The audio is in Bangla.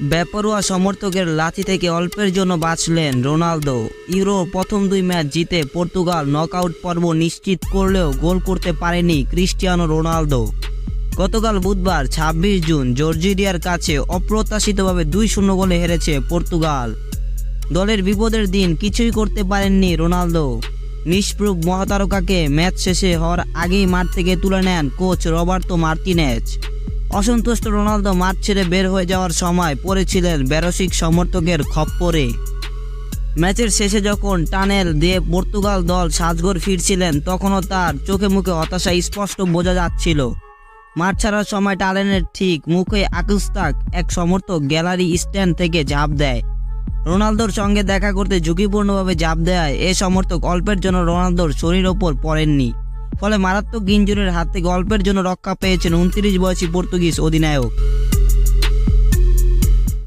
বেপরোয়া সমর্থকের লাথি থেকে অল্পের জন্য বাঁচলেন রোনালদো। ইউরো প্রথম দুই ম্যাচ জিতে পর্তুগাল নকআউট পর্ব নিশ্চিত করলেও গোল করতে পারেনি ক্রিস্টিয়ানো রোনালদো। গতকাল বুধবার ২৬ জুন জর্জিরিয়ার কাছে অপ্রত্যাশিতভাবে দুই শূন্য গোলে হেরেছে পর্তুগাল। দলের বিপদের দিন কিছুই করতে পারেননি রোনালদো। নিষ্প্রুভ মহাতারকাকে ম্যাচ শেষে হওয়ার আগেই মাঠ থেকে তুলে নেন কোচ রবার্তো মার্টিনেজ। অসন্তুষ্ট রোনালদো মাঠ ছেড়ে বের হয়ে যাওয়ার সময় পড়েছিলেন ব্যারসিক সমর্থকের খপ্পরে। ম্যাচের শেষে যখন টানেল দিয়ে পর্তুগাল দল সাজগর ফিরছিলেন, তখনও তার চোখে মুখে হতাশা স্পষ্ট বোঝা যাচ্ছিল। মাঠ ছাড়ার সময় টালেনের ঠিক মুখে আকুস্তাক এক সমর্থক গ্যালারি স্ট্যান্ড থেকে ঝাঁপ দেয়। রোনালদোর সঙ্গে দেখা করতে ঝুঁকিপূর্ণভাবে ঝাঁপ দেয় এ সমর্থক অল্পের জন্য রোনালদোর শরীর ওপর পড়েননি। ফলে মারাত্মক ইঞ্জুরির হাতে গল্পের জন্য রক্ষা পেয়েছেন উনত্রিশ বয়সী পর্তুগিজ অধিনায়ক।